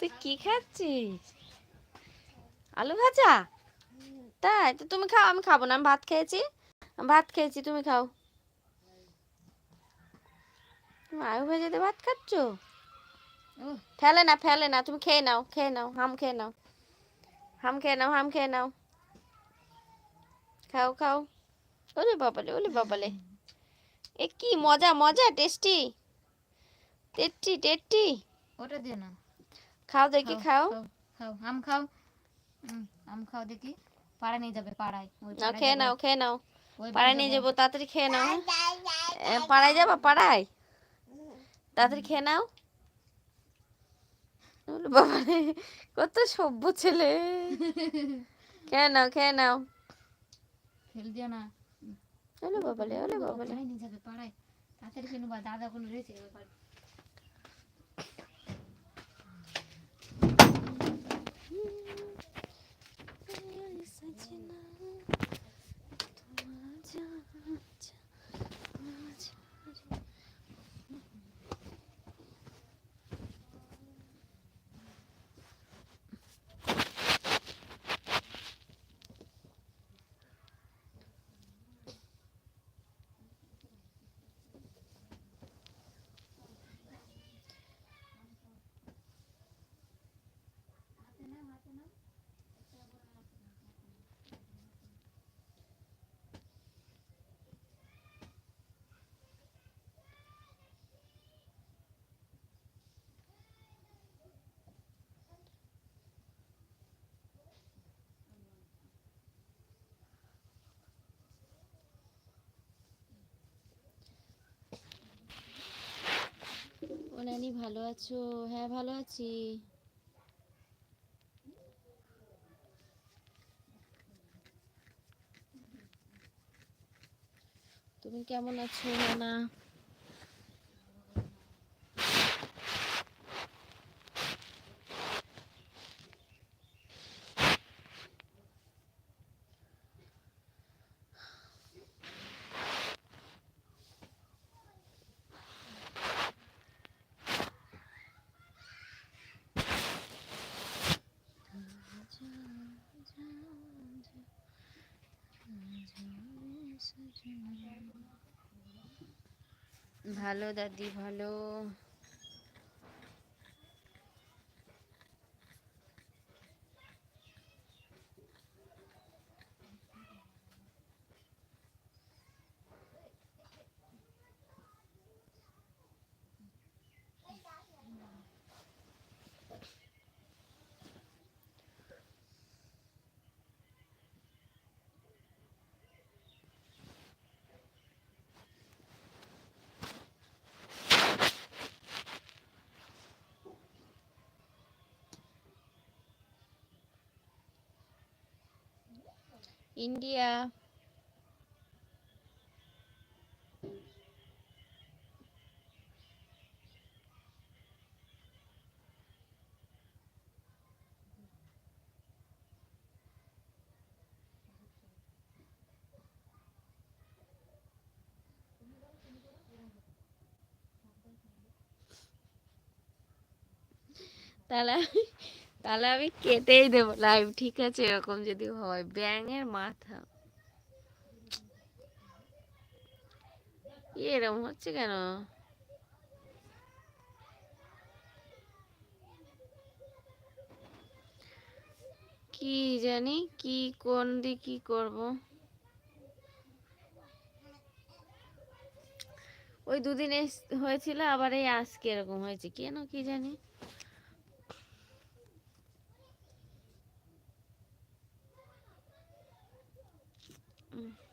তুই কি খাচ্ছিস? আলু ভাজা? তাই? তো তুমি খাও আমি খাব না আমি ভাত খেয়েছি। ভাত খেয়েছি তুমি খাও। তুমি আলু ভাজা দিয়ে ভাত খাচ্ছ? ফেলে না ফেলে না তুমি খেয়ে নাও খেয়ে নাও হাম খেয়ে নাও। হাম খেয়ে নাও হাম খেয়ে নাও। খাও খাও। ওরে বাবালে ওরে বাবালে এ কি মজা মজা টেস্টি। টেস্টি টেস্টি ওটা দিয়ে না খাও দেখি খাও খাও। আম খাও? আম খাও দেখি। পাড়া নিয়ে যাবে পাড়ায়। নাও খেয়ে নাও খেয়ে নাও। পাড়ায় নিয়ে যাব। তাড়াতাড়ি খেয়ে নাও? পাড়ায় যাবা পাড়ায়? তাড়াতাড়ি খেয়ে নাও। বাবা কত সভ্য ছেলে। খেয়ে নাও খেয়ে নাও। ফেল দিও না। ওলে বাবালে ওলে বাবালে নিয়ে যাবে পাড়ায়। তাড়াতাড়ি কেন দাদা কোনো রয়েছে ওই পাড়ায়। ও নানি ভালো আছো? হ্যাঁ ভালো আছি। তুমি কেমন আছো না ভালো দাদি ভালো। ইন্ডিয়া তাহলে আমি তাহলে আমি কেটেই দেবো লাইভ ঠিক আছে? এরকম যদি হয়, ব্যাঙের মাথা। ইয়ে এরকম হচ্ছে কেন? কি জানি, কি, কোন দিয়ে কি করব? ওই দুদিন হয়েছিল, আবার এই আজকে এরকম হয়েছে। কেন, কি জানি? Mm-mm.